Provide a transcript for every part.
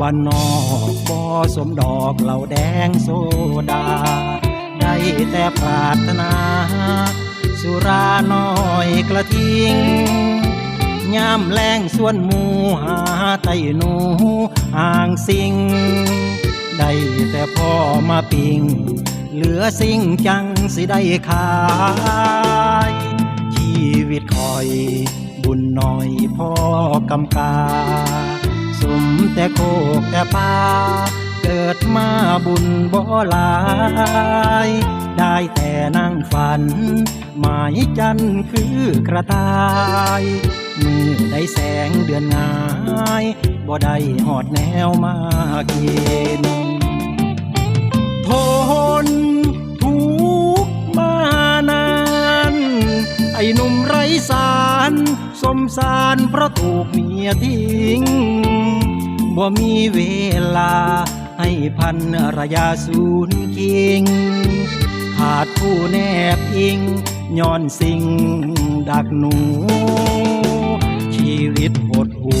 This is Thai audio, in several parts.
บ้านนอกบ่สมดอกเหล่าแดงโซดา ได้แต่ปรารถนา สุราน้อยกระทิงยามแรงส่วนหมูหาไตหนูอ่างสิง ได้แต่พ่อมาปิง เหลือสิ่งจังสิได้ขาย ชีวิตคอยบุญหน่อยพ่อกำกา สมแต่โคกแต่ป่าเกิดมาบุญบ่หลาย ได้แต่นั่งฝัน หมายจันทร์คือกระต่ายมือได้แสงเดือนงายบ่ได้หอดแนวมากินทนทุกมานาน ไอ้หนุ่มไร้สาร สมสารเพราะถูกเมียทิ้งบ่มีเวลาให้พันรยาสูนกิง ขาดผู้แนบอิงย้อนสิ่งดักหนู ชีวิตหดหู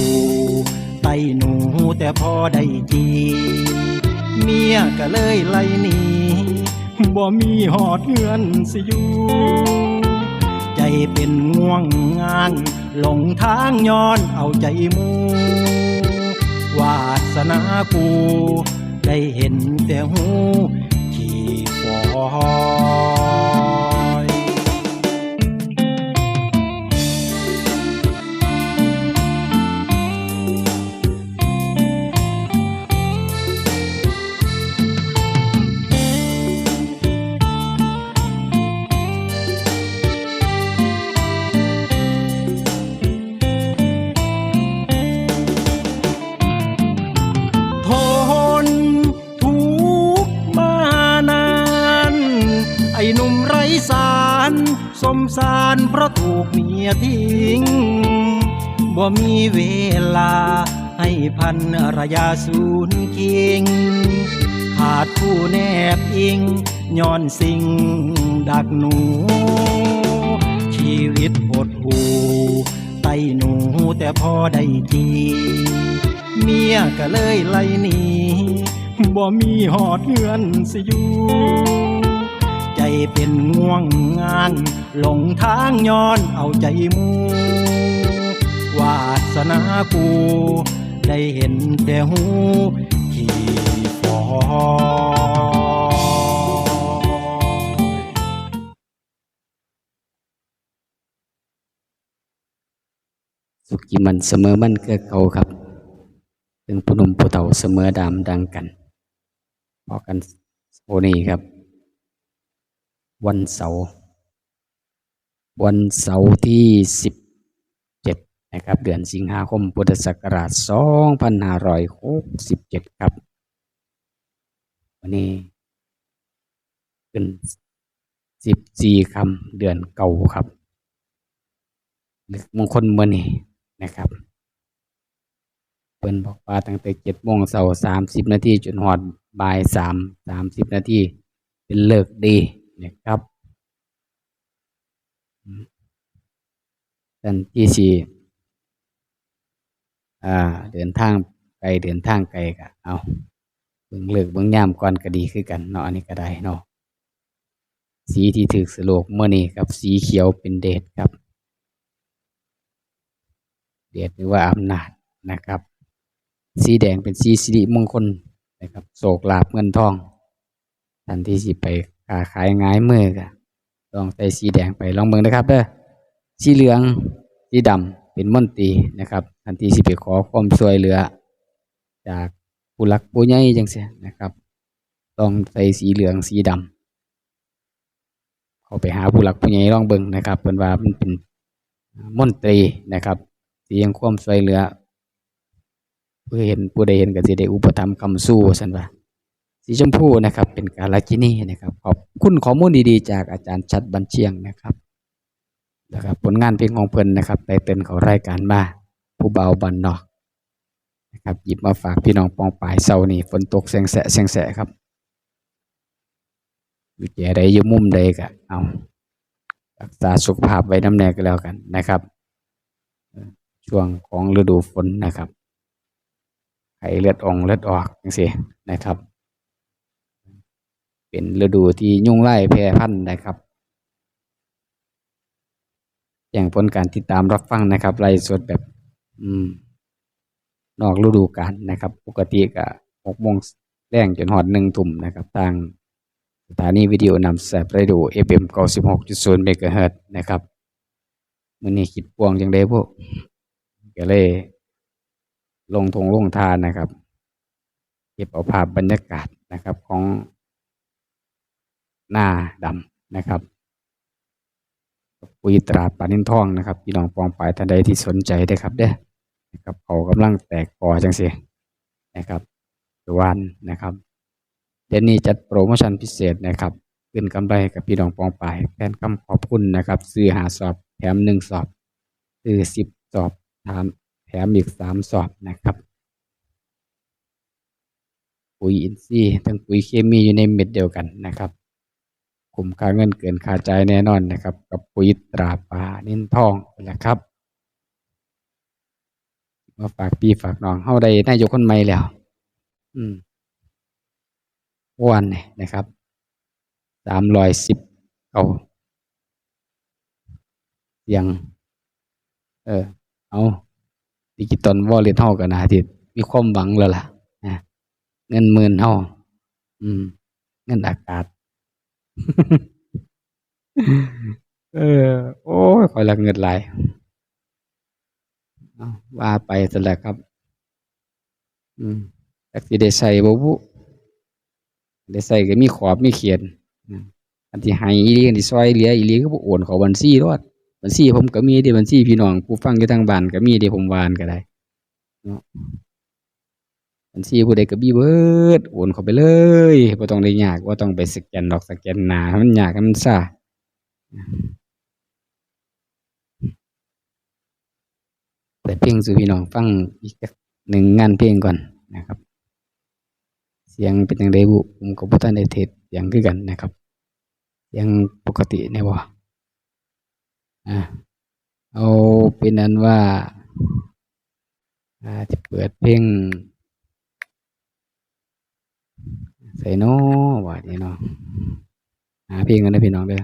ไตหนูแต่พอได้จี เมียก็เลยไล่หนีบ่มีหอดเงินสิอยู่ เป็นง่วงงานหลงทางย้อนเอาใจมูวาสนากู ได้เห็นแต่หูที่ฟอ ยทิ้ง บ่มีเวลา ให้พันรยาสูนกิง ขาดผู้แนบอิงย้อนสิ่งดักหนู ชีวิตหดหูไตหนูแต่พอได้จีเมียก็เลยไล่หนีบ่มีหอดเงินสิอยู่ เป็นง่วงงาน หลงทางย้อนเอาใจมูวาสนากู ได้เห็นแต่หูขี่ฟอสุกิมันเสมอมันเกือเก่าครับ เป็นผู้นุ่มผู้เฒ่าเสมอดามดังกันพอกันโอนี้ครับ วันเสาร์วันเสาร์ที่สิบเจ็ดนะครับ เดือนสิงหาคมพุทธศักราชสองพันห้าร้อยหกสิบเจ็ดครับ วันนี้เป็นสิบสี่คำเดือนเก่าครับเลขมงคลเมื่อนี้นะครับเปิ้นบอกว่าตั้งแต่เจ็ดโมงเสาร์สามสิบนาทีจนหอดบ่ายสามสามสิบนาทีเป็นเลิกดี นะครับอืมท่านที่สี่อ่า เดินทางไกลเดินทางไกลก็เอาเบิ่งเลิกเบิ่งยามก่อนก็ดีคือกันเนาะอันนี้ก็ได้เนาะสีที่ถือสโลกเมื่อนี้ครับ สีเขียวเป็นเดชครับ เดชหรือว่าอำนาจนะครับ สีแดงเป็นสีสิริมงคลนะครับโศกลาบเงินทองท่านที่สิไป ค้าขายง่ายมือก็ลองใส่สีแดงไปลองเบิ่งนะครับเด้อสีเหลืองสีดำเป็นมนตรีนะครับท่านที่สิไปขอความช่วยเหลือ จากผู้หลักผู้ใหญ่จังซี่นะครับต้องใส่สีเหลืองสีดำเขาไปหาผู้หลักผู้ใหญ่ลองเบิ่งนะครับเพิ่นว่ามันเป็นมนตรีนะครับที่ยังความช่วยเหลือผู้เห็นผู้ใดเห็นก็สิได้อุปถัมภ์คำสู้สันว่า สีชมพูนะครับ เป็นกาลกินีนะครับขอบคุณข้อมูลดีๆ จากอาจารย์ชัดบัญเชียงนะครับนะครับ ผลงานเพลงของเพิ่นนะครับไตเติ้ลเขารายการมาผู้เบาบันนอกนะครับหยิบมาฝากพี่น้องปองปลายเสาร์นี้ฝนตกแสงแสะแสงแสะครับ อยู่แก่ใดอยู่มุมใดก็เอารักษาสุขภาพไว้น้ำแน่ก็แล้วกันนะครับ ช่วงของฤดูฝนนะครับไข้เลือดอองเลือดออกจังซี่นะครับ เป็นฤดูที่ยุ่งไล่แพร่พันธุ์นะครับ อย่างผลการติดตามรับฟังนะครับไล่สดแบบ อืม นอกฤดูกาลนะครับ ปกติก็หกโมงแรงจนหอดหนึ่งทุ่มนะครับ ทางสถานีวิดีโอนำแสบเรดิโอ FM 96.0เมกะเฮิรตนะครับมื้อนี้คิดพวงจังได๋พวกก็เลย ลงทงลงทานนะครับ เก็บเอาภาพบรรยากาศนะครับของ หน้าดำนะครับปุ๋ยตราปานินทองนะครับพี่น้องปองปลายท่านใดที่สนใจได้ครับเด้อนะครับเขากำลังแตกกอจังสินะครับวันนะครับเดือนนี้จัดโปรโมชั่นพิเศษนะครับขึ้นกำไรกับพี่น้องปองปลายแทนคำขอบคุณนะครับ ซื้อหาสอบแถมหนึ่งสอบซื้อสิบสอบแถมแถมอีกสามสอบนะครับ ปุ๋ยอินทรีย์ทั้งปุ๋ยเคมีอยู่ในเม็ดเดียวกันนะครับ คุ้มค่าเงินเกินค่าจ่ายแน่นอนนะครับ กับปุ๋ยตราปลานินทองนั่นแหละครับมาฝากพี่ฝากน้องเฮาได้นายกคนใหม่แล้ว อืมวันนี่นะครับสามร้อยสิบเอาเสียง เออ เอาดิจิตอลวอลเล็ตเฮากันนะที่มีความหวังแล้วล่ะเงินหมื่นเฮาอืม เงินอากาศ เออ โอ้ยคอยละเงินหลายว่าไปซะแหละครับ อืมจักสิได้ใส่บ่บุได้ใส่ก็มีขอบมีเขียนอันที่ให้อีหลีอันที่ซอยเหลืออีหลีก็บ่โอนเขาบัญชีรอดบัญชีผมก็มีเด้บัญชีพี่น้องผู้ฟังอยู่ทางบ้านก็มีเด้ผมวานก็ได้เนาะ บัญชีผู้ใดก็มีเบิดโอนเข้าไปเลยบ่ต้องได้ยากบ่ต้องไปสแกนดอกสแกนหนามันยากมันซ่าเปิดเพลงสู่พี่น้องฟังอีกหนึ่งงานเพลงก่อนนะครับ เสียงเป็นจังไดบุผมก็บ่ทันได้เทสเสียงคือกันนะครับเสียงปกติแน่บ่อ่าเอาเป็นนั้นว่าอ่าจะเปิดเพลง ใส่เนาะว่านี่เนาะหาเพลงกันนะพี่น้องเด้อ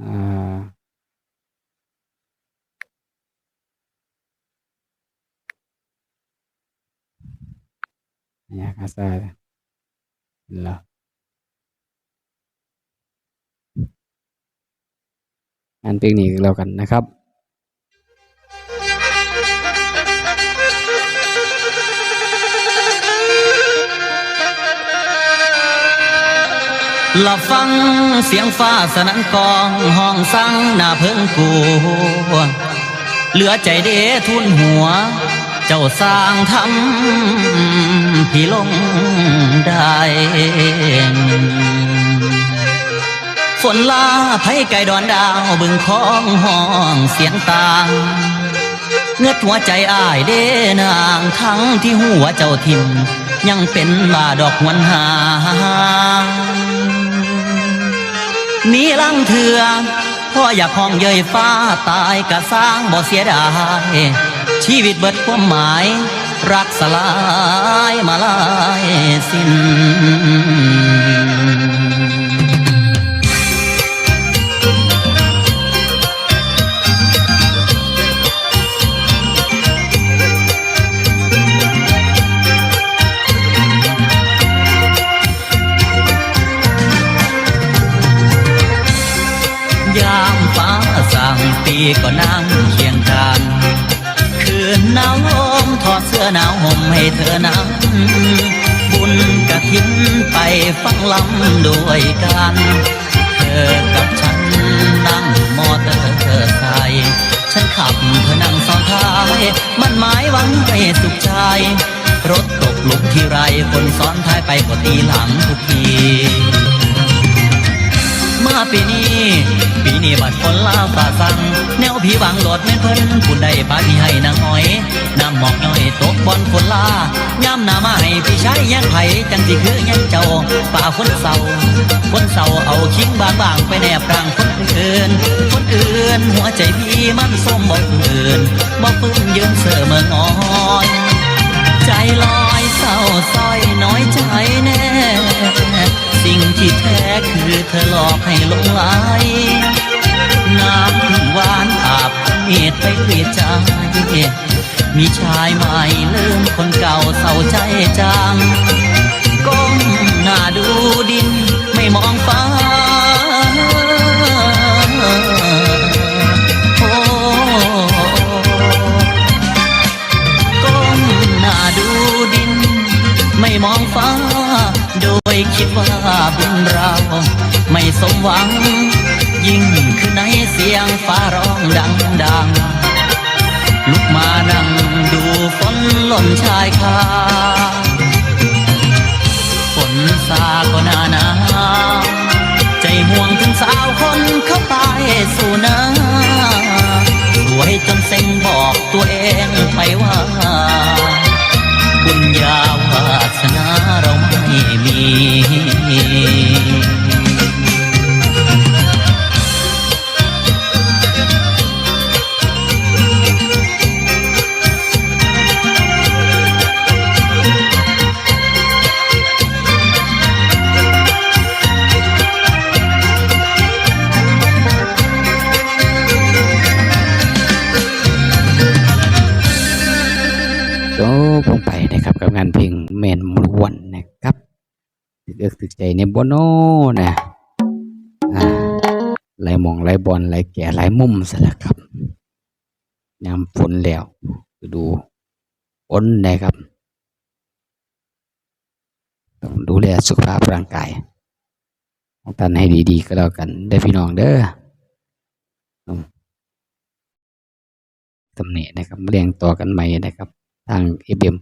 อ่า Ya kasar. Lah. งานเพลงนี้ก็แล้วกันนะครับ ลับฟังเสียงฟ้าสนั่นกองห้องสังหน้าเพิ่งกลัวเหลือใจเดทุนหัว เจ้าสร้างทำพี่ลงได้ฝนลาไผไก่ดอนดาวบึงคองห้องเสียงตางเงือดหัวใจอ้ายเด้นางทั้งที่หัวเจ้าทิมยังเป็นบาดอกหวนหาง มีลังเถื่อพ่ออยากห้องเย้ยฟ้าตายกะสร้างบ่เสียดายชีวิตเบิดความหมาย รักสลายมาลายสิ้น ฟังลำด้วยกัน เธอกับฉันนั่งมอเตอร์ไซค์ฉันขับเธอนั่งซ้อนท้าย มันหมายหวังให้สุขใจ รถตกหลุมที่ไรคนซ้อนท้ายไปก็ตีหลังทุกทีมาปีนี้ปีนี้บัดฝนลาฝ่าสั่งแนวผีวางโหลดแม่นเพิ่นผู้ใดปาที่ให้นางหอยน้ำหมอกย่อยต บอนฝนลาย้ำหน้ามาให้พี่ชายยังไผจังสิคือยังเจ้าป่าคนเศร้าคนเศร้าเอาคิงบางบางๆไปแนบกลางคนอื่น คนอื่น หัวใจพี่มันส้มบ่อื่นบ่ปืนยืนเสือเมืองอ้อยใจลอยเศร้าซอยน้อยใจแน่ สิ่งที่แท้คือเธอหลอกให้หลงไหลน้ำหวานอาบเมีดไปเรียใจ มีชายใหม่ลืมคนเก่าเศร้าใจจัง ก้มหน้าดูดินไม่มองฟ้า โอ้ก้มหน้าดูดิน ไม่มองฟ้า โดยคิดว่าบุญเรา ไม่สมหวัง ยิ่งคือในเสียงฟ้าร้องดังดัง ล่นชายคาฝนซาก็นานาใจห่วงถึงสาวคนเข้าไปสู่นาสวยจนเซ็งบอกตัวเองไปว่า กเอกถึกใจในบโนนะอ่าไหลายมองไหลายบอลไหลายแก่ไหลายมุมซะแล้วครับยามฝนแล้วดูฝนนะครับต้องดูแลสุขภาพร่างกายของท่านให้ดีๆก็แล้วกันได้พี่น้องเด้อตำหนินะครับเรียงต่อกันใหม่นะครับ ทาง FM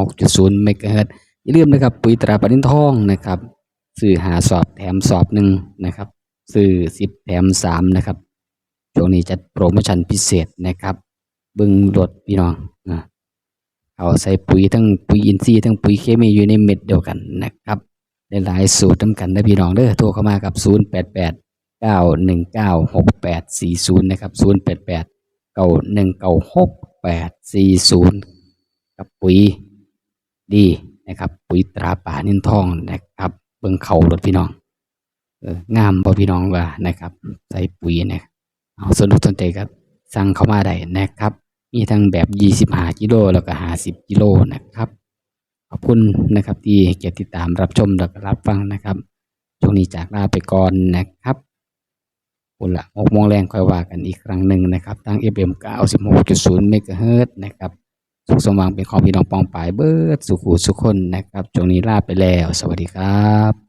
96.0เมกะเฮิรตซ์ อย่าลืมนะครับ ปุ๋ยตราปนินทองนะครับซื้อหาสอบแถมสอบหนึ่งนะครับซื้อสิบแถมสามนะครับช่วงนี้จัดโปรโมชั่นพิเศษนะครับ บึงรถพี่น้องนะเอาใส่ปุ๋ยทั้งปุ๋ยอินทรีย์ทั้งปุ๋ยเคมีอยู่ในเม็ดเดียวกันนะครับในหลายสูตรทำกันนะพี่น้องเด้อโทรเข้ามากับ 088 919 6840 นะครับ 088 919 6840 กับปุ๋ยดี นะครับ ปุ๋ยตราป่านินทองนะครับ เบิ่งเขารถพี่น้องเอองามบ่พี่น้องว่านะครับ ใส่ปุ๋ยนะเอาสนุกสนใจครับ สั่งเข้ามาได้นะครับ มีทั้งแบบ25กิโลแล้วก็50กิโลนะครับขอบคุณนะครับที่เกียรติดตามรับชมและก็รับฟังนะครับช่วงนี้จากลาไปก่อนนะครับคุละหกโมงแรงค่อยว่ากันอีกครั้งหนึ่งนะครับทาง FM 96.0เมกะเฮิรตซ์นะครับ สุขสมหวังเป็นของพี่น้องปองปายเบิร์ดสุขุสุขคนนะครับ จงนี้ลาไปแล้ว สวัสดีครับ